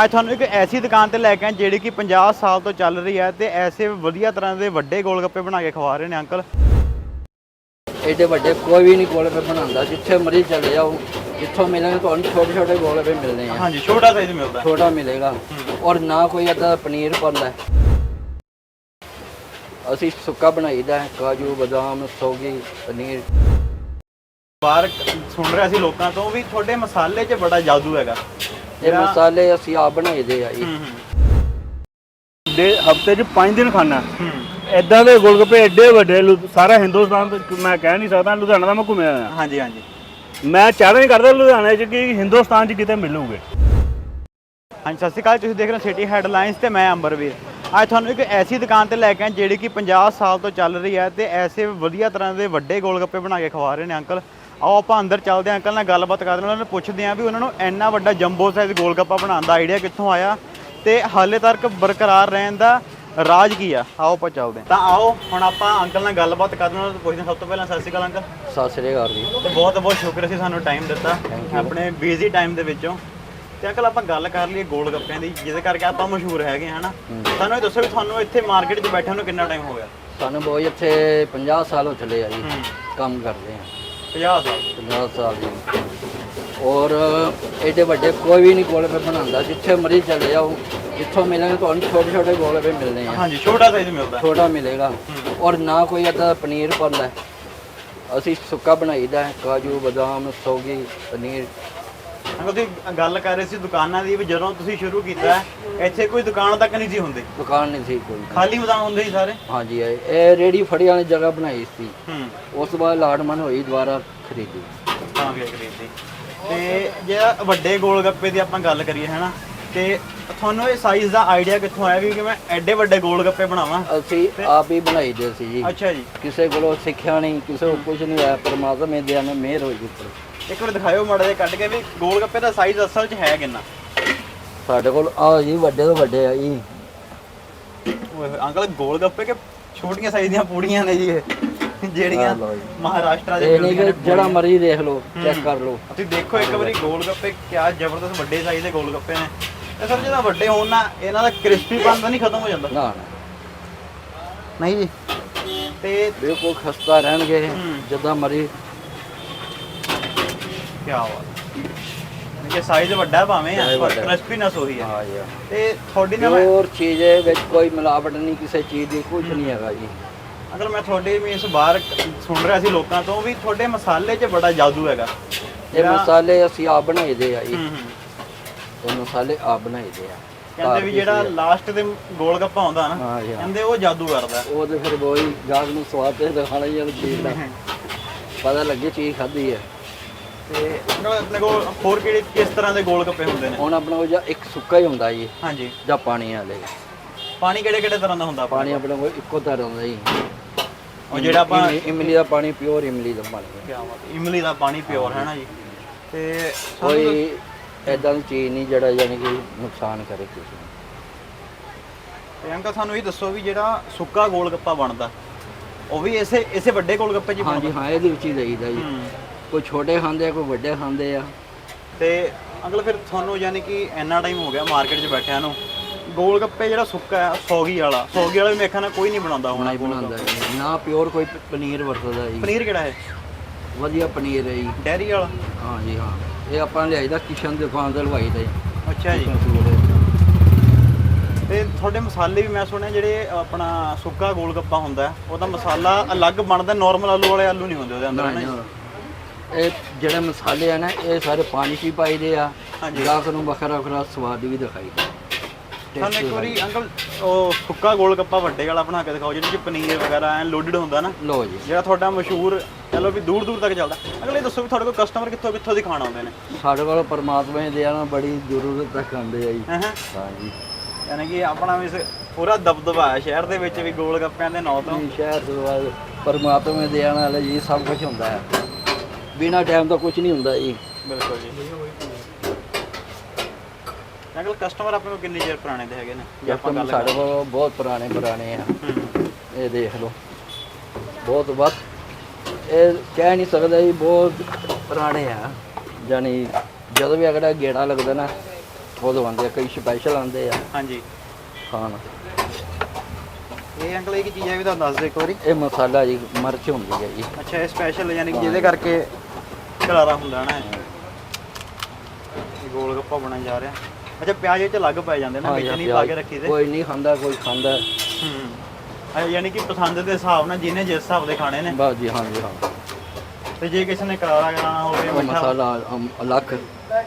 ਅੱਜ ਤੁਹਾਨੂੰ ਇੱਕ ਐਸੀ ਦੁਕਾਨ ਤੇ ਲੈ ਕੇ ਆਏ ਜਿਹੜੀ ਕਿ 50 ਸਾਲ ਤੋਂ ਚੱਲ ਰਹੀ ਹੈ ਤੇ ਐਸੇ ਵਧੀਆ ਤਰ੍ਹਾਂ ਦੇ ਵੱਡੇ ਗੋਲ ਗੱਪੇ ਬਣਾ ਕੇ ਖਵਾ ਰਹੇ ਨੇ ਅੰਕਲ। ਐਡੇ ਵੱਡੇ ਕੋਈ ਵੀ ਨਹੀਂ ਗੋਲਗੱਪੇ ਬਣਾਉਂਦਾ। ਜਿੱਥੇ ਮਰਜ਼ੀ ਚਲੇ ਜਾਓ ਜਿੱਥੋਂ ਮਿਲਣਗੇ ਤੁਹਾਨੂੰ ਛੋਟੇ ਛੋਟੇ ਗੋਲਗੱਪੇ ਮਿਲਣੇ ਆ। ਹਾਂਜੀ ਛੋਟਾ ਸਾਈਜ਼ ਮਿਲਦਾ। ਛੋਟਾ ਮਿਲੇਗਾ। ਔਰ ਨਾ ਕੋਈ ਅੱਧਾ ਪਨੀਰ ਪਾਉਂਦਾ। ਅਸੀਂ ਸੁੱਕਾ ਬਣਾਈਦਾ ਕਾਜੂ ਬਦਾਮ ਸੋਗੀ ਪਨੀਰ। ਬਾਹਰ ਸੁਣ ਰਿਹਾ ਸੀ ਲੋਕਾਂ ਤੋਂ ਵੀ ਤੁਹਾਡੇ ਮਸਾਲੇ 'ਚ ਬੜਾ ਜਾਦੂ ਹੈਗਾ। ਇਹ ਮਸਾਲੇ ਅਸੀਂ ਆਪ ਬਣਾਈਦੇ ਆ ਜੀ। ਦੇ ਹਫ਼ਤੇ 'ਚ 5 ਦਿਨ ਖਾਣਾ ਐਦਾਂ ਦੇ ਗੋਲਗੱਪੇ ਐਡੇ ਵੱਡੇ ਲੁ- ਸਾਰਾ ਹਿੰਦੁਸਤਾਨ ਤੇ ਮੈਂ ਕਹਿ ਨਹੀਂ ਸਕਦਾ ਲੁਧਿਆਣਾ ਦਾ ਮੈਂ ਘੁੰਮਿਆ ਹੋਇਆ। ਹਾਂਜੀ ਹਾਂਜੀ। ਮੈਂ ਚਾਹਣਾ ਨਹੀਂ ਕਰਦਾ ਲੁਧਿਆਣੇ 'ਚ ਕਿ ਹਿੰਦੁਸਤਾਨ 'ਚ ਕਿਤੇ ਮਿਲੂਗੇ। ਹਾਂਜੀ ਸਤਿ ਸ਼੍ਰੀ ਅਕਾਲ। ਤੁਸੀਂ ਦੇਖ ਰਹੇ ਹੋ ਸਿਟੀ ਹੈਡਲਾਈਨਸ ਤੇ ਮੈਂ ਅੰਬਰਵੀਰ। ਅੱਜ ਤੁਹਾਨੂੰ ਇੱਕ ਐਸੀ ਦੁਕਾਨ ਤੇ ਲੈ ਕੇ ਆਏ ਜਿਹੜੀ ਕਿ 50 ਸਾਲ ਤੋਂ ਚੱਲ ਰਹੀ ਹੈ ਤੇ ਐਸੇ ਵਧੀਆ ਤਰ੍ਹਾਂ ਦੇ ਵੱਡੇ ਗੋਲ ਗੱਪੇ ਬਣਾ ਕੇ ਖਵਾ ਰਹੇ ਨੇ ਅੰਕਲ। ਆਓ ਆਪਾਂ ਅੰਦਰ ਚੱਲਦੇ ਹਾਂ। ਅੰਕਲ ਨਾਲ ਗੱਲਬਾਤ ਕਰਦੇ ਹਾਂ। ਉਹਨਾਂ ਨੂੰ ਪੁੱਛਦੇ ਹਾਂ ਵੀ ਉਹਨਾਂ ਨੂੰ ਇੰਨਾ ਵੱਡਾ ਜੰਬੋ ਸਾਈਜ਼ ਗੋਲ ਗੱਪਾ ਬਣਾਉਣ ਦਾ ਆਈਡੀਆ ਕਿੱਥੋਂ ਆਇਆ ਤੇ ਹਾਲੇ ਤੱਕ ਬਰਕਰਾਰ ਰਹਿਣ ਦਾ ਰਾਜ ਕੀ ਆ? ਆਓ ਆਪਾਂ ਚੱਲਦੇ ਤਾਂ ਆਓ ਹੁਣ ਆਪਾਂ ਅੰਕਲ ਨਾਲ ਗੱਲਬਾਤ ਕਰਦੇ ਹਾਂ। ਉਹਨਾਂ ਨੂੰ ਪੁੱਛਦੇ ਹਾਂ। ਸਭ ਤੋਂ ਪਹਿਲਾਂ ਸਤਿ ਸ਼੍ਰੀ ਅਕਾਲ ਅੰਕਲ। ਸਤਿ ਸ੍ਰੀ ਅਕਾਲ ਜੀ। ਤੇ ਬਹੁਤ ਬਹੁਤ ਸ਼ੁਕਰ ਸੀ ਸਾਨੂੰ ਟਾਈਮ ਦਿੱਤਾ। ਆਪਣੇ ਬਿਜ਼ੀ ਟਾਈਮ ਦੇ ਵਿੱਚੋਂ। ਤੇ ਅੰਕਲ ਆਪਾਂ ਗੱਲ ਕਰ ਲਈਏ ਗੋਲ ਗੱਪਿਆਂ ਦੀ ਜਿਹਦੇ ਕਰਕੇ ਆਪਾਂ ਮਸ਼ਹੂਰ ਹੈਗੇ ਹਨਾ? ਸਾਨੂੰ ਇਹ ਦੱਸੋ ਵੀ ਤੁਹਾਨੂੰ ਇੱਥੇ ਮਾਰਕੀਟ 'ਚ ਬੈਠੇ ਨੂੰ ਕਿੰਨਾ ਟਾਈਮ ਹੋ ਗਿਆ? ਸਾਨੂੰ ਬਹੁਤ ਇੱਥੇ 50 ਸਾਲ ਹੋ ਚਲੇ ਆ ਜੀ। ਕੰਮ ਕਰਦੇ ਆ। 50 ਸਾਲ। 50 ਸਾਲ ਜੀ ਔਰ ਐਡੇ ਵੱਡੇ ਕੋਈ ਵੀ ਨਹੀਂ ਗੋਲਗੱਪੇ ਬਣਾਉਂਦਾ। ਜਿੱਥੇ ਮਰਜ਼ੀ ਚਲੇ ਜਾਓ ਜਿੱਥੋਂ ਮਿਲਣਗੇ ਤੁਹਾਨੂੰ ਛੋਟੇ ਛੋਟੇ ਗੋਲਗੱਪੇ ਮਿਲਣੇ ਆ। ਹਾਂਜੀ ਛੋਟਾ ਸਾਈਜ਼ ਮਿਲਦਾ। ਛੋਟਾ ਮਿਲੇਗਾ। ਔਰ ਨਾ ਕੋਈ ਅੱਧਾ ਪਨੀਰ ਪਾਉਂਦਾ। ਅਸੀਂ ਸੁੱਕਾ ਬਣਾਈਦਾ ਕਾਜੂ ਬਦਾਮ ਸੋਗੀ ਪਨੀਰ। ਤੁਸੀਂ ਗੱਲ ਕਰ ਰਹੇ ਸੀ ਦੁਕਾਨਾਂ ਦੀ ਵੀ ਜਦੋਂ ਤੁਸੀਂ ਸ਼ੁਰੂ ਕੀਤਾ ਇੱਥੇ ਕੋਈ ਦੁਕਾਨ ਤੱਕ ਨਹੀਂ ਸੀ ਹੁੰਦੀ। ਦੁਕਾਨ ਨਹੀਂ ਸੀ ਕੋਈ। ਖਾਲੀ ਮਦਾਨ ਹੁੰਦੇ ਸੀ ਸਾਰੇ? ਹਾਂਜੀ ਇਹ ਇਹ ਰੇੜੀ ਫੜੀ ਵਾਲੀ ਜਗ੍ਹਾ ਬਣਾਈ ਸੀ। ਹੂੰ। ਉਸ ਤੋਂ ਬਾਅਦ ਲਾਟਮਨ ਹੋਈ ਦੁਬਾਰਾ ਖਰੀਦੀ। ਤਾਂ ਵੀ ਖਰੀਦੀ। ਤੇ ਜੇ ਵੱਡੇ ਗੋਲ ਗੱਪੇ ਦੀ ਆਪਾਂ ਗੱਲ ਕਰੀਏ ਹੈਨਾ? ਤੇ ਤੁਹਾਨੂੰ ਇਹ ਸਾਈਜ਼ ਦਾ ਆਈਡੀਆ ਕਿੱਥੋਂ ਆਇਆ ਵੀ ਕਿ ਮੈਂ ਐਡੇ ਵੱਡੇ ਗੋਲ ਗੱਪੇ ਬਣਾਵਾਂ? ਅਸੀਂ ਆਪ ਹੀ ਬਣਾਈਦੇ ਸੀ ਜੀ। ਅੱਛਾ ਜੀ। ਕਿਸੇ ਕੋਲੋਂ ਸਿੱਖਿਆ ਨਹੀਂ ਕਿਸੇ ਕੋਲ ਕੁਝ ਨਹੀਂ ਆਇਆ ਪਰਮਾਤਮਾ ਦੇ ਨਾਲ ਮਿਹਰ ਹੋਈ ਉੱਪਰ। ਇੱਕ ਵਾਰ ਦਿਖਾਇਓ ਮਾੜਾ ਜਿਹਾ ਕੱਢ ਕੇ ਵੀ ਗੋਲ ਗੱਪੇ ਦਾ ਸਾਈਜ਼ ਅਸਲ 'ਚ ਹੈ ਕਿੰਨਾ? ਸਾਡੇ ਕੋਲ ਆ ਜੀ ਵੱਡੇ ਤੋਂ ਵੱਡੇ ਆ ਜੀ। ਓਏ ਅੰਕਲ ਗੋਲ ਗੱਪੇ ਕਿ ਛੋਟੀਆਂ ਸਾਈਜ਼ ਦੀਆਂ ਪੂੜੀਆਂ ਨੇ ਜੀ ਇਹ? ਜਿਹੜੀਆਂ। ਮਹਾਰਾਸ਼ਟਰ ਦੇ ਨੇ ਜਿਹੜਾ ਮਰਜ਼ੀ ਦੇਖ ਲਓ ਚੈੱਕ ਕਰ ਲਓ। ਤੁਸੀਂ ਦੇਖੋ ਇੱਕ ਵਾਰੀ ਗੋਲ ਗੱਪੇ ਕਿਆ ਜ਼ਬਰਦਸਤ ਵੱਡੇ ਸਾਈਜ਼ ਦੇ ਗੋਲ ਗੱਪੇ ਨੇ। ਤੇ ਸਰ ਜਦੋਂ ਵੱਡੇ ਹੋਣ ਨਾ ਇਹਨਾਂ ਦਾ ਕ੍ਰਿਸਪੀਪਨ ਤਾਂ ਨਹੀਂ ਖਤਮ ਹੋ ਜਾਂਦਾ। ਨਾ ਨਾ। ਨਹੀਂ ਜੀ? ਤੇ ਬਿਲਕੁਲ ਖਸਤਾ ਰਹਿਣਗੇ ਹੂੰ। ਜਿੱਦਾਂ ਮਰਜ਼ੀ। ਕਿਆ ਬਾਤ ਕਿ ਸਾਈਜ਼ ਵੱਡਾ ਭਾਵੇਂ ਆ Size ਪਰ ਵੱਡਾ। ਕ੍ਰਿਸਪੀਨੈਸ ਉਹੀ ਹੈ। ਤੇ ਤੁਹਾਡੀ ਨਾ ਮੈਂ ਪਿਓਰ ਚੀਜ਼ ਹੈ ਵਿੱਚ ਕੋਈ ਮਿਲਾਵਟ ਨਹੀਂ ਕਿਸੇ ਚੀਜ਼ ਦੀ ਕੁਝ ਨਹੀਂ ਹੈਗਾ ਜੀ। ਅਗਰ ਮੈਂ ਤੁਹਾਡੇ ਵੀ ਇਸ ਬਾਹਰ ਸੁਣ ਰਿਹਾ ਸੀ ਲੋਕਾਂ ਤੋਂ ਵੀ ਤੁਹਾਡੇ ਮਸਾਲੇ 'ਚ ਬੜਾ ਜਾਦੂ ਹੈਗਾ। ਇਹ ਮਸਾਲੇ ਅਸੀਂ ਆਪ ਬਣਾਈਦੇ ਆ ਜੀ। ਹੂੰ ਹੂੰ। ਇਹ ਮਸਾਲੇ ਆਪ ਬਣਾਈਦੇ ਆ। ਕਹਿੰਦੇ ਵੀ ਜਿਹੜਾ ਲਾਸਟ ਦੇ ਗੋਲ ਗੱਪਾ ਹੁੰਦਾ ਨਾ ਹਾਂ ਜੀ ਹਾਂ। ਕਹਿੰਦੇ ਉਹ ਜਾਦੂ ਕਰਦਾ। ਉਹ ਤੇ ਫਿਰ ਬੋਈ ਗਾਹਕ ਨੂੰ ਸਵਾਦ ਤੇ ਦਿਖਾਣਾ ਹੀ ਆ ਉਹ ਚੀਜ਼ ਦਾ। ਪਤਾ ਲੱਗੇ ਚੀਜ਼ ਖਾਧੀ ਹੈ ਤੇ ਆਪਣੇ ਕੋਲ ਹੋਰ ਕਿਹੜੇ ਕਿਸ ਤਰ੍ਹਾਂ ਦੇ ਗੋਲ ਗੱਪੇ ਹੁੰਦੇ ਨੇ? ਹੁਣ ਆਪਣਾ ਕੋਲ ਜਾਂ ਇੱਕ ਸੁੱਕਾ ਹੀ ਹੁੰਦਾ ਜੀ ਹਾਂਜੀ ਜਾਂ। ਪਾਣੀ ਵਾਲੇ। ਪਾਣੀ ਕਿਹੜੇ ਕਿਹੜੇ ਤਰ੍ਹਾਂ ਦਾ ਹੁੰਦਾ ਪਾਣੀ ਆਪਣੇ ਕੋਲ ਇੱਕੋ ਤਰ੍ਹਾਂ ਦਾ ਜੀ ਉਹ ਜਿਹੜਾ ਆਪਾਂ ਇਮਲੀ- ਇਮਲੀ ਦਾ ਪਾਣੀ ਪਿਓਰ ਇਮਲੀ ਦਾ ਪਾਣੀ ਹੈ। ਕਿਆ ਬਾਤ ਹੈ, ਇਮਲੀ ਦਾ ਪਾਣੀ ਪਿਓਰ ਹੈ ਨਾ ਜੀ? ਤੇ ਕੋਈ ਐਦਾਂ ਦੀ ਚੀਜ਼ ਨਹੀਂ ਜਿਹੜਾ ਯਾਨੀ ਕਿ ਨੁਕਸਾਨ ਕਰੇ ਕਿਸੇ ਨੂੰ। ਤੇ ਅੰਕਲ ਸਾਨੂੰ ਇਹ ਦੱਸੋ ਵੀ ਜਿਹੜਾ ਸੁੱਕਾ ਗੋਲ ਗੱਪਾ ਬਣਦਾ ਉਹ ਵੀ ਇਸੇ ਇਸੇ ਵੱਡੇ ਗੋਲ ਗੱਪੇ 'ਚ ਹੀ ਹਾਂਜੀ ਬਣਦਾ? ਹਾਂ ਇਹਦੇ ਵਿੱਚ ਹੀ ਦਈਦਾ ਜੀ। ਹੂੰ। ਕੋਈ ਛੋਟੇ ਖਾਂਦੇ ਆ ਕੋਈ ਵੱਡੇ ਖਾਂਦੇ ਆ। ਤੇ ਅੰਕਲ ਫਿਰ ਤੁਹਾਨੂੰ ਯਾਨੀ ਕਿ ਇੰਨਾ ਟਾਈਮ ਹੋ ਗਿਆ ਮਾਰਕੀਟ 'ਚ ਬੈਠਿਆਂ ਨੂੰ। ਗੋਲ ਗੱਪੇ ਜਿਹੜਾ ਸੁੱਕਾ ਹੈ ਸੌਗੀ ਵਾਲਾ ਸੌਗੀ ਵਾਲਾ ਵੀ ਮੇਰੇ ਖਿਆਲ ਨਾਲ ਕੋਈ ਨਹੀਂ ਬਣਾਉਂਦਾ ਹੁਣ ਹੋਣਾ ਹੀ ਬਣਾਉਂਦਾ ਜੀ। ਨਾ ਪਿਓਰ ਕੋਈ ਪ- ਪਨੀਰ ਵਰਤਦਾ ਜੀ। ਪਨੀਰ ਕਿਹੜਾ ਹੈ? ਵਧੀਆ ਪਨੀਰ ਹੈ ਜੀ। ਡੈਰੀ ਵਾਲਾ? ਹਾਂ ਜੀ ਹਾਂ। ਇਹ ਆਪਾਂ ਲਿਆਈਦਾ ਕਿਸ਼ਨ ਦੀ ਦੁਕਾਨ ਤੋਂ ਲਵਾਈਦਾ ਜੀ। ਅੱਛਾ ਜੀ। ਤੇ ਤੁਹਾਡੇ ਮਸਾਲੇ ਵੀ ਮੈਂ ਸੁਣਿਆ ਜਿਹੜੇ ਆਪਣਾ ਸੁੱਕਾ ਗੋਲ ਗੱਪਾ ਹੁੰਦਾ ਹੈ, ਉਹਦਾ ਮਸਾਲਾ ਅਲੱਗ ਬਣਦਾ ਨਾਰਮਲ ਆਲੂ ਵਾਲੇ ਆਲੂ ਨਹੀਂ ਹੁੰਦੇ ਉਹਦੇ ਅੰਦਰ ਹੈ ਨਾ ਜੀ? ਇਹ ਜਿਹੜੇ ਮਸਾਲੇ ਆ ਨਾ ਇਹ ਸਾਰੇ ਪਾਣੀ 'ਚ ਹੀ ਪਾਈਦੇ ਆ। ਹਾਂਜੀ। ਗਾਹਕ ਨੂੰ ਵੱਖਰਾ ਵੱਖਰਾ ਸਵਾਦ ਵੀ ਦਿਖਾਈਦਾ ਸਾਨੂੰ ਇੱਕ ਵਾਰੀ ਅੰਕਲ ਉਹ ਸੁੱਕਾ ਗੋਲ ਗੱਪਾ ਵੱਡੇ ਵਾਲਾ ਬਣਾ ਕੇ ਦਿਖਾਓ ਜਿਹਦੇ ਚ ਪਨੀਰ ਵਗੈਰਾ ਐ ਲੋਡਡ ਹੁੰਦਾ ਨਾ। ਲਓ ਜੀ। ਜਿਹੜਾ ਤੁਹਾਡਾ ਮਸ਼ਹੂਰ ਲਓ ਵੀ ਦੂਰ ਦੂਰ ਤੱਕ ਚੱਲਦਾ। ਅਗਲੇ ਦੱਸੋ ਵੀ ਤੁਹਾਡੇ ਕੋਲ ਕਸਟਮਰ ਕਿੱਥੋਂ ਕਿੱਥੋਂ ਦੀ ਖਾਣ ਆਉਂਦੇ ਨੇ? ਸਾਡੇ ਕੋਲ ਪਰਮਾਤਮਾ ਦੀ ਦਇਆ ਨਾਲ ਬੜੀ ਜ਼ਰੂਰਤ ਤੱਕ ਆਉਂਦੇ ਆ ਜੀ। ਹਾਂ ਜੀ। ਯਾਨੀ ਕਿ ਆਪਣਾ ਵੀ ਪੂਰਾ ਦਬਦਬਾ ਹੈ ਸ਼ਹਿਰ ਦੇ ਵਿੱਚ ਵੀ ਗੋਲ ਗੱਪਿਆਂ ਦੇ ਨਾਂ ਤੋਂ। ਸ਼ਹਿਰ ਤੋਂ ਬਾਅਦ ਪਰਮਾਤਮਾ ਦੀ ਦਇਆ ਨਾਲ ਜੀ ਸਭ ਕੁਝ ਹੁੰਦਾ ਹੈ। ਬਿਨਾ ਟਾਈਮ ਤੋਂ ਕੁਝ ਨਹੀਂ ਹੁੰਦਾ ਜੀ। ਬਿਲਕੁਲ ਜੀ। ਅੰਕਲ ਕਸਟਮਰ ਆਪਣੇ ਕੋਲ ਕਿੰਨੇ ਚਿਰ ਪੁਰਾਣੇ ਦੇ ਹੈਗੇ ਨੇ? ਜੇ ਆਪਾਂ ਗੱਲ ਸਾਡੇ ਕੋਲ ਬਹੁਤ ਪੁਰਾਣੇ ਪੁਰਾਣੇ ਆ। ਇਹ ਦੇਖ ਲਓ। ਬਹੁਤ ਵੱਧ। ਇਹ ਕਹਿ ਨਹੀਂ ਸਕਦਾ ਜੀ ਬਹੁਤ ਪੁਰਾਣੇ ਆ। ਜਾਨੀ ਜਦੋਂ ਵੀ ਅਗਲਾ ਗੇੜਾ ਲੱਗਦਾ ਨਾ ਉਦੋਂ ਆਉਂਦੇ ਆ ਕਈ ਸਪੈਸ਼ਲ ਆਉਂਦੇ ਆ। ਹਾਂਜੀ। ਖਾਣ। ਇਹ ਅੰਕਲ ਇਹ ਕੀ ਚੀਜ਼ ਹੈ ਵੀ ਤੁਹਾਨੂੰ ਦੱਸ ਦਿਓ ਇੱਕ ਵਾਰੀ? ਇਹ ਮਸਾਲਾ ਜੀ ਮਿਰਚ ਹੁੰਦੀ ਹੈ ਜੀ। ਅੱਛਾ ਇਹ ਸਪੈਸ਼ਲ ਯਾਨੀ ਕਿ ਜਿਹਦੇ ਕਰਕੇ ਕਰਾਰਾ ਹੁੰਦਾ ਨਾ ਇਹ ਗੋਲ ਗੱਪਾ ਬਣਨ ਜਾ ਰਿਹਾ। ਅੱਛਾ ਪਿਆਜ਼ ਇਹ ਚ ਅਲੱਗ ਪੈ ਜਾਂਦੇ ਨਾ ਵਿੱਚ ਨਹੀਂ ਪਾ ਕੇ ਰੱਖੀ ਦੇ। ਕੋਈ ਨਹੀਂ ਖਾਂਦਾ ਕੋਈ ਖਾਂਦਾ। ਹੂੰ। ਯਾਨੀ ਕਿ ਪਸੰਦ ਦੇ ਹਿਸਾਬ ਨਾਲ ਜਿਹਨੇ ਜਿਸ ਹਿਸਾਬ ਦੇ ਖਾਣੇ ਨੇ। ਬਸ ਜੀ ਹਾਂ ਜੀ ਹਾਂ। ਤੇ ਜੇ ਕਿਸੇ ਨੇ ਕਰਾਰਾ ਕਰਾਣਾ ਹੋਵੇ ਮਿੱਠਾ ਮਸਾਲਾ ਅਲੱਗ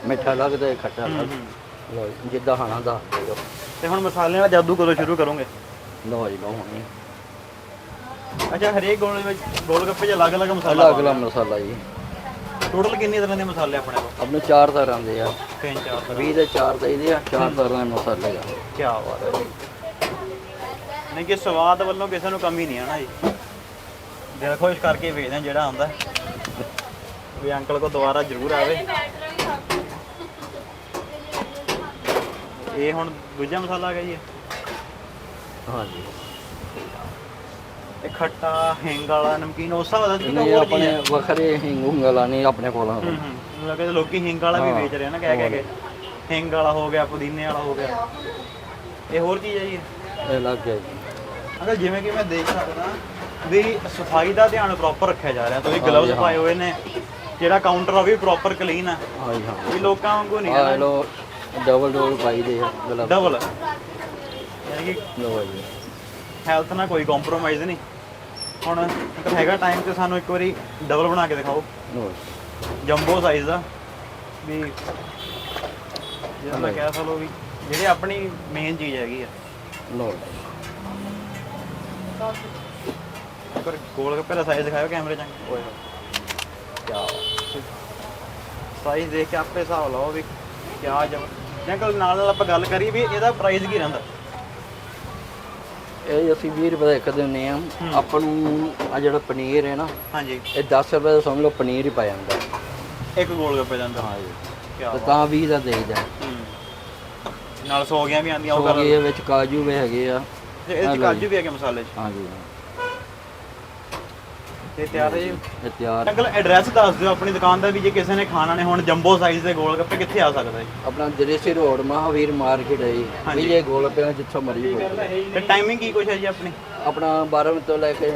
ਮਿੱਠਾ ਅਲੱਗ ਤੇ ਖੱਟਾ ਅਲੱਗ। ਜਿੱਦਾਂ ਖਾਣਾ ਦਾ ਤੇ ਹੁਣ ਮਸਾਲਿਆਂ ਦਾ ਜਾਦੂ ਕਦੋਂ ਸ਼ੁਰੂ ਕਰੋਗੇ? ਲਓ ਜੀ ਲਓ ਹੁਣੀ। ਅੱਛਾ ਹਰੇਕ ਗੋਲ ਵਿੱਚ ਗੋਲ ਗੱਪੇ 'ਚ ਅਲੱਗ-ਅਲੱਗ ਮਸਾਲਾ ਅਲੱਗ ਅਲੱਗ ਮਸਾਲਾ ਜੀ। ਟੋਟਲ ਕਿੰਨੀ ਤਰ੍ਹਾਂ ਦੇ ਮਸਾਲੇ ਆਪਣੇ ਕੋਲ? ਆਪਣੇ ਚਾਰ ਤਰ੍ਹਾਂ ਦੇ ਆ। ਤਿੰਨ ਚਾਰ ਤਰ੍ਹਾਂ। 20 ਦੇ ਚਾਰ ਚਾਹੀਦੇ ਆ ਚਾਰ ਤਰ੍ਹਾਂ ਦੇ ਮਸਾਲੇ ਆ। ਕੀ ਬਾਤ ਹੈ ਜੀ। ਨਹੀਂ ਕਿ ਸਵਾਦ ਵੱਲੋਂ ਕਿਸੇ ਨੂੰ ਕਮੀ ਨਹੀਂ ਆਣਾ ਜੀ। ਦਿਲ ਖੁਸ਼ ਕਰਕੇ ਵੇਚਦੇ ਜਿਹੜਾ ਆਉਂਦਾ। ਵੀ ਅੰਕਲ ਕੋ ਦੁਬਾਰਾ ਜ਼ਰੂਰ ਆਵੇ। ਇਹ ਹੁਣ ਦੂਜਾ ਮਸਾਲਾ ਆ ਗਿਆ ਜੀ। ਇਹ? ਹਾਂ ਜੀ ਇਹ ਖੱਟਾ ਹਿੰਗ ਵਾਲਾ ਨਮਕੀਨ ਉਸ ਹਿਸਾਬ ਦਾ ਕਿ ਨਹੀਂ ਹੋਰ ਆਪਣੇ ਚੀਜ਼ ਹੈ। ਵੱਖਰੇ ਹਿੰਗੂੰਗਲਾ ਨਹੀਂ ਆਪਣੇ ਕੋਲ ਹੂੰ ਹੂੰ। ਲੱਗੇ ਲੋਕੀ ਹਿੰਗ ਵਾਲਾ ਵੀ ਹਾਂ। ਵੇਚ ਰਹੇ ਆ ਨਾ ਕਹਿ ਕਹਿ ਕੇ। ਹਿੰਗ ਵਾਲਾ ਹੋ ਗਿਆ ਪੁਦੀਨੇ ਵਾਲਾ ਹੋ ਗਿਆ। ਇਹ ਹੋਰ ਚੀਜ਼ ਹੈ ਜੀ। ਇਹ ਲੱਗ ਗਿਆ ਜੀ। ਅਗਰ ਜਿਵੇਂ ਕਿ ਮੈਂ ਦੇਖ ਸਕਦਾ ਵੀ ਸਫ਼ਾਈ ਦਾ ਧਿਆਨ ਪ੍ਰੋਪਰ ਰੱਖਿਆ ਜਾ ਰਿਹਾ। ਤੁਸੀਂ ਗਲਵਜ਼ ਹਾਂ। ਪਾਏ ਹੋਏ ਨੇ ਜਿਹੜਾ ਕਾਊਂਟਰ ਆ ਉਹ ਵੀ ਪ੍ਰੋਪਰ ਕਲੀਨ ਆ। ਹਾਂ ਜੀ ਹਾਂ। ਵੀ ਲੋਕਾਂ ਵਾਂਗੂ ਨਹੀਂ ਆ ਹੈ ਲੋ ਡਬਲ ਡਬਲ ਪਾਈ ਦੇ ਆ ਗਲਵ ਡਬਲ ਯਾਨੀ ਕਿ ਲਓ ਜੀ। ਹੈਲਥ ਨਾਲ ਕੋਈ ਕੰਪਰੋਮਾਈਜ਼ ਨਹੀਂ। ਹੁਣ ਅਗਰ ਹੈਗਾ ਟਾਈਮ ਤੇ ਸਾਨੂੰ ਇੱਕ ਵਾਰੀ ਡਬਲ ਬਣਾ ਕੇ ਦਿਖਾਓ। ਜੰਬੋ ਸਾਈਜ਼ ਦਾ। ਵੀ ਜਿਹੜਾ ਕਹਿ ਸਕਲੋ ਵੀ ਜਿਹੜੀ ਆਪਣੀ ਮੇਨ ਚੀਜ਼ ਹੈਗੀ ਆ। ਇੱਕ ਵਾਰ ਗੋਲ ਗੱਪੇ ਦਾ ਸਾਈਜ਼ ਦਿਖਾਓ ਕੈਮਰੇ 'ਚ। ਓਏ। ਕੀ ਸਾਈਜ਼ ਦੇਖ ਕੇ ਆਪੇ ਹਿਸਾਬ ਲਾਓ ਵੀ ਕਿਆ ਜਮ ਜਾਂ ਨਾਲ ਨਾਲ ਆਪਾਂ ਗੱਲ ਕਰੀਏ ਵੀ ਇਹਦਾ ਪ੍ਰਾਈਸ ਕੀ ਰਹਿੰਦਾ। ਇਹ ਅਸੀਂ 20 ਰੁਪਏ ਦਾ ਇੱਕ ਦਿੰਨੇ ਆ। ਆਪਾਂ ਨੂੰ ਆ ਜਿਹੜਾ ਪਨੀਰ ਹੈ ਨਾ ਹਾਂਜੀ। ਇਹ 10 ਰੁਪਏ ਦਾ ਸਮਝ ਲਓ ਪਨੀਰ ਹੀ ਪਾ ਜਾਂਦਾ। ਇੱਕ ਗੋਲ ਗੱਪੇ ਦਾ ਅੰਦਰ ਹਾਂ ਜੀ। ਕਿਆ ਤੇ ਤਾਂ 20 ਦਾ ਦੇਈਦਾ। ਨਾਲ ਸੌ ਗਿਆ ਵੀ ਆਂਦੀਆਂ ਉਹ ਕਰ ਇਹ ਵਿੱਚ ਕਾਜੂ ਵੀ ਹੈਗੇ ਆ। ਤੇ ਇਹਦੇ ਚ ਕਾਜੂ ਵੀ ਹੈਗੇ ਮਸਾਲੇ 'ਚ? ਹਾਂ। ਜੀ ਤੇ ਤਿਆਰ ਹੈ ਜੀ। ਇਹ ਤਿਆਰ ਅੰਕਲ ਐਡਰੈਸ ਦੱਸ ਦਿਓ ਆਪਣੀ ਦੁਕਾਨ ਦਾ ਵੀ ਜੇ ਕਿਸੇ ਨੇ ਖਾਣਾ ਨੇ ਹੁਣ ਜੰਬੋ ਸਾਈਜ਼ ਦੇ ਗੋਲ ਗੱਪੇ ਕਿੱਥੇ ਆ ਸਕਦਾ ਹੈ ਆਪਣਾ ਦ੍ਰਿਸ਼ੀ ਰੋਡ ਮਹਾਵੀਰ ਮਾਰਕੀਟ ਹੈ ਜੀ। ਹਾਂਜੀ। ਵਿਜੇ ਗੋਲ ਪਿਆ ਜਿੱਥੋਂ ਮਰਜ਼ੀ ਲਓ। ਤੇ ਟਾਈਮਿੰਗ ਕੀ ਕੁਛ ਹੈ ਜੀ ਆਪਣੀ? ਆਪਣਾ 12 ਵਜੇ ਤੋਂ ਲੈ ਕੇ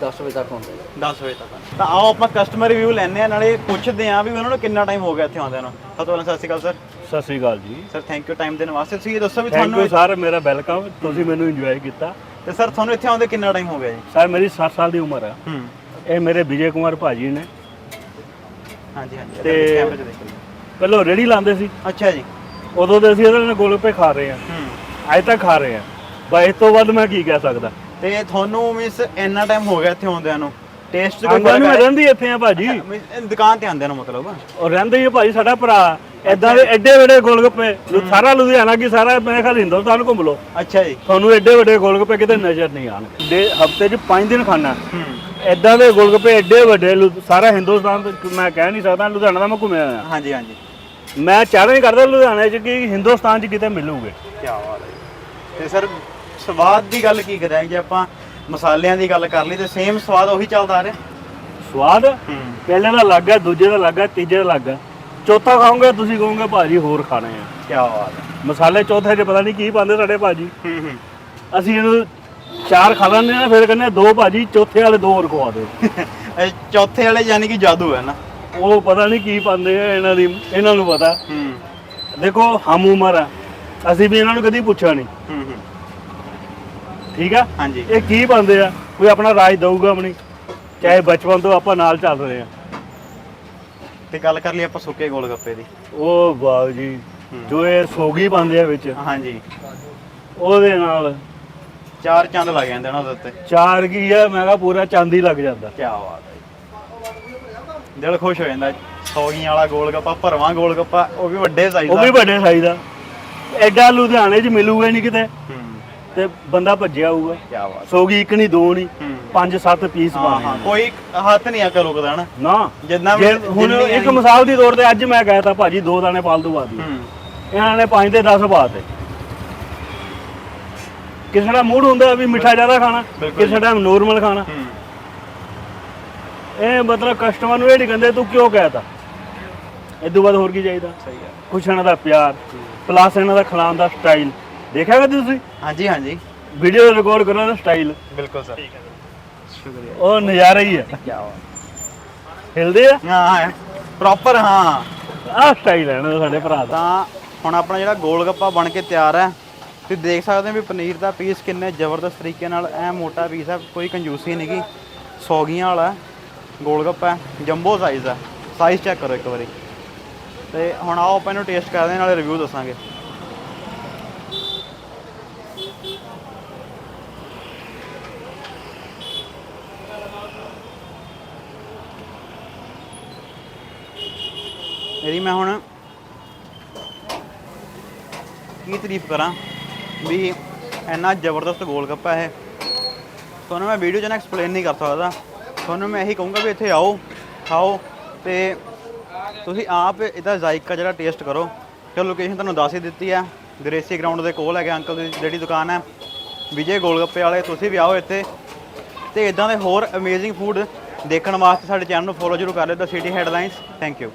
10 ਵਜੇ ਤੱਕ ਹੁੰਦਾ ਜੀ। 10 ਵਜੇ ਤੱਕ। ਤਾਂ ਆਓ ਆਪਾਂ ਕਸਟਮਰ ਰਿਵਿਊ ਲੈਣੇ ਆ ਨਾਲੇ ਪੁੱਛਦੇ ਆ ਵੀ ਉਹਨਾਂ ਨੂੰ ਕਿੰਨਾ ਟਾਈਮ ਹੋ ਗਿਆ ਇੱਥੇ ਆਉਂਦਿਆਂ ਨੂੰ। ਸਭ ਤੋਂ ਪਹਿਲਾਂ ਸਤਿ ਸ਼੍ਰੀ ਅਕਾਲ ਸਰ। ਸਤਿ ਸ੍ਰੀ ਅਕਾਲ ਜੀ। ਸਰ ਥੈਂਕ ਯੂ ਟਾਈਮ ਦੇਣ ਵਾਸਤੇ। ਤੁਸੀਂ ਇਹ ਦੱਸੋ ਵੀ ਥੈਂਕ ਤੁਹਾਨੂੰ ਯੂ ਸਰ ਮੇਰਾ ਵੈਲਕਮ ਤੁਸੀਂ ਮੈਨੂੰ ਇੰਜੋਏ ਕੀਤਾ। ਤੇ ਸਰ ਤੁਹਾਨੂੰ ਇੱਥੇ ਆਉਂਦੇ ਕਿੰਨਾ ਟਾਈਮ ਹੋ ਗਿਆ ਜੀ? ਸਰ ਮੇਰੀ 7 ਸਾਲ ਦੀ ਉਮਰ ਹੈ। ਹੂੰ। ਇਹ ਮੇਰੇ ਵਿਜੇ ਕੁਮਾਰ ਭਾਜੀ ਨੇ। ਹਾਂਜੀ ਹਾਂਜੀ ਤੇ- ਕੈਮਰੇ 'ਚ ਦੇਖ ਪਹਿਲਾਂ ਰੇੜੀ ਲਾਉਂਦੇ ਸੀ। ਅੱਛਾ ਜੀ। ਉਦੋਂ ਦੇ ਅਸੀਂ ਇਹਨਾਂ ਨੇ ਗੋਲਗੱਪੇ ਖਾ ਰਹੇ ਹਾਂ। ਹੂੰ। ਅੱਜ ਤੱਕ ਖਾ ਰਹੇ ਹਾਂ। ਬਸ ਇਸ ਤੋਂ ਵੱਧ ਮੈਂ ਕੀ ਕਹਿ ਸਕਦਾ? ਤੇ ਤੁਹਾਨੂੰ ਮਿਸ ਇੰਨਾ ਟਾਈਮ ਹੋ ਗਿਆ ਇੱਥੇ ਆਉਂਦਿਆਂ ਨੂੰ। ਟੇਸਟ ਕੋਈ ਆਂਦਾ ਨੂੰ ਮੈਂ ਹੈ ਰਹਿੰਦੀ ਇੱਥੇ ਆ ਭਾਜੀ। Means ਦੁਕਾਨ ਤੇ ਆਉਂਦਿਆਂ ਨੂੰ ਮਤਲਬ? ਉਹ ਰਹਿੰਦੇ ਹੀ ਆ ਭਾਜੀ ਸਾਡਾ ਭਰਾ। ਐਦਾਂ ਦੇ ਐਡੇ ਵੱਡੇ ਗੋਲਗੱਪੇ ਲੁ- ਸਾਰਾ ਲੁਧਿਆਣਾ ਕੀ ਸਾਰਾ ਮੇਰੇ ਖਿਆਲ ਹਿੰਦੁਸਤਾਨ ਘੁੰਮ ਲਓ। ਅੱਛਾ ਜੀ। ਤੁਹਾਨੂੰ ਐਡੇ ਵੱਡੇ ਗੋਲਗੱਪੇ ਕਿਤੇ ਨਜ਼ਰ ਨਹੀਂ ਆਣਗੇ ਦੇ ਹਫ਼ਤੇ 'ਚ 5 ਦਿਨ ਖਾਣਾ। ਹੂੰ। ਐਦਾਂ ਦੇ ਗੋਲਗੱਪੇ ਐਡੇ ਵੱਡੇ ਲੁ- ਸਾਰਾ ਹਿੰਦੁਸਤਾਨ ਤੇ ਮੈਂ ਕਹਿ ਨਹੀਂ ਸਕਦਾ ਲੁਧਿਆਣਾ ਦਾ ਮੈਂ ਘੁੰਮਿਆ ਹੋਇਆ। ਹਾਂਜੀ ਹਾਂਜੀ। ਮੈਂ ਚਾਹ ਨਹੀਂ ਕਰਦਾ ਲੁਧਿਆਣੇ 'ਚ ਕਿ ਹਿੰਦੁਸਤਾਨ 'ਚ ਕਿਤੇ ਮਿਲੂਗੇ। ਕੀ ਬਾਤ ਹੈ ਜੀ। ਤੇ ਸਰ ਸਵਾਦ ਦੀ ਗੱਲ ਕੀ ਕਰਾਂ ਜੇ ਆਪਾਂ ਮਸਾਲਿਆਂ ਦੀ ਗੱਲ ਕਰ ਲਈ ਤੇ ਸੇਮ ਸਵਾਦ ਉਹੀ ਚੱਲਦਾ ਆ ਰਿਹਾ? ਸਵਾਦ? ਹੂੰ। ਪਹਿਲੇ ਦਾ ਅਲੱਗ ਹੈ ਦੂਜੇ ਦਾ ਅਲੱਗ ਹੈ ਤੀਜੇ ਦਾ ਅਲੱਗ ਹੈ ਚੌਥਾ ਖਾਓਗੇ ਤੁਸੀਂ ਕਹੋਗੇ ਭਾਜੀ ਹੋਰ ਖਾਣੇ ਆ। ਕੀ ਬਾਤ ਹੈ। ਮਸਾਲੇ ਚੌਥੇ 'ਚ ਪਤਾ ਨਹੀਂ ਕੀ ਪਾਉਂਦੇ ਸਾਡੇ ਭਾਜੀ। ਹੂੰ ਹੂੰ। ਅਸੀਂ ਇਹਨੂੰ ਚਾਰ ਖਾ ਲੈਂਦੇ ਆ ਫਿਰ ਕਹਿੰਦੇ ਦੋ ਭਾਜੀ ਚੌਥੇ ਵਾਲੇ ਦੋ ਹੋਰ ਖਵਾ ਦਿਓ। ਇਹ ਚੌਥੇ ਵਾਲੇ ਯਾਨੀ ਕਿ ਜਾਦੂ ਹੈ ਨਾ। ਉਹ ਪਤਾ ਨਹੀਂ ਕੀ ਪਾਉਂਦੇ ਆ ਇਹਨਾਂ ਦੀ ਇਹਨਾਂ ਨੂੰ ਪਤਾ। ਹੂੰ। ਦੇਖੋ ਹਮ ਉਮਰ ਆ। ਅਸੀਂ ਵੀ ਇਹਨਾਂ ਨੂੰ ਕਦੀ ਪੁੱਛਿਆ ਨਹੀਂ। ਹੂੰ ਹੂੰ। ਠੀਕ ਆ? ਹਾਂਜੀ। ਇਹ ਕੀ ਪਾਉਂਦੇ ਆ? ਕੋਈ ਆਪਣਾ ਰਾਜ ਦਊਗਾ ਆਪਣੀ? ਚਾਹੇ ਬਚਪਨ ਤੋਂ ਆਪਾਂ ਨਾਲ ਚੱਲ ਰਹੇ ਆ। ਤੇ ਗੱਲ ਕਰ ਲਈ ਆਪਾਂ ਸੁੱਕੇ ਗੋਲ ਗੱਪੇ ਦੀ। ਉਹ ਵਾਹ ਜੀ। ਜੋ ਇਹ ਸੋਗੀ ਪਾਉਂਦੇ ਆ ਵਿੱਚ। ਹਾਂਜੀ। ਉਹਦੇ ਨਾਲ ਚਾਰ ਚੰਦ ਲੱਗ ਜਾਂਦੇ ਉਹਨਾਂ ਦੇ ਉੱਤੇ। ਚਾਰ ਕੀ ਆ? ਮੈਂ ਕਿਹਾ ਪੂਰਾ ਚਾਂਦੀ ਲੱਗ ਜਾਂਦਾ। ਕੀ ਬਾਤ ਹੈ ਜੀ। ਦਿਲ ਖੁਸ਼ ਹੋ ਜਾਂਦਾ। ਸੌਗੀਆਂ ਵਾਲਾ ਗੋਲ ਗੱਪਾ ਭਰਵਾਂ ਗੋਲ ਗੱਪਾ ਉਹ ਵੀ ਵੱਡੇ ਸਾਈਜ਼ ਉਹ ਦਾ। ਵੀ ਵੱਡੇ ਸਾਈਜ਼ ਦਾ। ਐਡਾ ਲੁਧਿਆਣੇ 'ਚ ਮਿਲੂਗਾ ਨਹੀਂ ਕਿਤੇ। ਹੂੰ। ਤੇ ਬੰਦਾ ਭੱਜਿਆ ਆਊਗਾ ਕੀ ਬਾਤ ਸੋਗੀ ਇੱਕ ਨਹੀਂ ਦੋ ਨਹੀਂ ਹੂੰ। ਪੰਜ ਸੱਤ ਪੀਸ ਹਾਂ ਹਾਂ। ਕੋਈ ਹੱਥ ਨਹੀਂ ਆ ਕੇ ਰੁਕਦਾ ਨਾ। ਨਾ। ਜਿੰਨਾ ਵੀ ਜੇ ਹੁਣ ਜਿੰਨੀ ਇੱਕ ਮਿਸਾਲ ਦੀ ਤੌਰ ਤੇ ਅੱਜ ਮੈਂ ਕਹਿ ਤਾ ਭਾਜੀ ਦੋ ਦਾਣੇ ਫਾਲਤੂ ਪਾ ਦਿਓ ਹੂੰ ਇਹਨਾਂ ਨੇ ਪੰਜ ਤੇ 10 ਪਾਤੇ ਕਿਸੇ ਦਾ ਮੂਡ ਹੁੰਦਾ ਵੀ ਮਿੱਠਾ ਜ਼ਿਆਦਾ ਖਾਣਾ ਕਿਸੇ ਦਾ ਨੋਰਮਲ ਖਾਣਾ। ਹੂੰ। ਇਹ ਮਤਲਬ ਕਸਟਮਰ ਨੂੰ ਇਹ ਨਹੀਂ ਕਹਿੰਦੇ ਤੂੰ ਕਿਉਂ ਕਹਿਤਾ? ਇਦੋਂ ਬਾਅਦ ਹੋਰ ਕੀ ਚਾਹੀਦਾ? ਸਹੀ ਹੈ ਕੁਛ ਇਹਨਾਂ ਦਾ ਪਿਆਰ ਪਲੱਸ ਇਹਨਾਂ ਦਾ ਖਿਲਾਉਣ ਦਾ ਸਟਾਈਲ ਦੇਖਿਆ ਕਦੇ ਤੁਸੀਂ? ਹਾਂਜੀ ਹਾਂਜੀ। ਵੀਡੀਓ ਰਿਕਾਰਡ ਕਰਨ ਦਾ ਸਟਾਈਲ ਬਿਲਕੁਲ ਸਰ। ਸ਼ੁਕਰੀਆ। ਉਹ ਨਜ਼ਾਰਾ ਹੀ ਆ ਕੀ ਬਾਤ ਹਿਲਦੇ ਆ? ਹਾਂ ਪ੍ਰੋਪਰ ਹਾਂ। ਆਹ ਸਟਾਈਲ ਹੈ ਦਾ ਸਾਡੇ ਭਰਾ ਦਾ। ਤਾਂ ਹੁਣ ਆਪਣਾ ਜਿਹੜਾ ਗੋਲ ਗੱਪਾ ਬਣ ਕੇ ਤਿਆਰ ਹੈ ਤੁਸੀਂ ਦੇਖ ਸਕਦੇ ਹੋ ਵੀ ਪਨੀਰ ਦਾ ਪੀਸ ਕਿੰਨੇ ਜ਼ਬਰਦਸਤ ਤਰੀਕੇ ਨਾਲ ਐ ਮੋਟਾ ਪੀਸ ਹੈ ਕੋਈ ਕੰਜੂਸੀ ਨਹੀਂਗੀ ਸੌਗੀਆਂ ਵਾਲਾ ਹੈ। ਹੈ, ਜੰਬੋ ਸਾਈਜ਼ ਹੈ ਸਾਈਜ਼ ਚੈੱਕ ਕਰੋ ਇੱਕ ਵਾਰੀ। ਤੇ ਹੁਣ ਆਓ ਆਪਾਂ ਇਹਨੂੰ ਟੇਸਟ ਕਰਦੇ ਹਾਂ, ਨਾਲੇ ਰਿਵਿਊ ਦੱਸਾਂਗੇ। ਇਹਦੀ ਮੈਂ ਹੁਣ ਕੀ ਤਾਰੀਫ ਕਰਾਂ? ਵੀ ਇੰਨਾ ਜ਼ਬਰਦਸਤ ਗੋਲਗੱਪਾ ਇਹ। ਤੁਹਾਨੂੰ ਮੈਂ ਵੀਡੀਓ 'ਚ ਨਾ ਐਕਸਪਲੇਨ ਨਹੀਂ ਕਰ ਸਕਦਾ। ਤੁਹਾਨੂੰ ਮੈਂ ਇਹੀ ਕਹੂੰਗਾ ਵੀ ਇੱਥੇ ਆਓ, ਖਾਓ ਤੇ ਤੁਸੀਂ ਆਪ ਇਹਦਾ ਜ਼ਾਇਕਾ ਜਿਹੜਾ ਟੇਸਟ ਕਰੋ। ਕਿ ਲੋਕੇਸ਼ਨ ਤੁਹਾਨੂੰ ਦੱਸ ਹੀ ਦਿੱਤੀ ਹੈ ਗ੍ਰੇਸੀ ਗਰਾਊਂਡ ਦੇ ਕੋਲ ਹੈਗੇ ਅੰਕਲ ਦੀ ਜਿਹੜੀ ਦੁਕਾਨ ਹੈ ਵਿਜੇ ਗੋਲ ਗੱਪੇ ਵਾਲੇ, ਤੁਸੀਂ ਵੀ ਆਓ ਇੱਥੇ। ਤੇ ਇਦਾਂ ਦੇ ਹੋਰ ਅਮੇਜ਼ਿੰਗ ਫੂਡ ਦੇਖਣ ਵਾਸਤੇ ਸਾਡੇ ਚੈਨਲ ਨੂੰ ਫੋਲੋ ਜ਼ਰੂਰ ਕਰ ਲਿਓ the city headlines thank you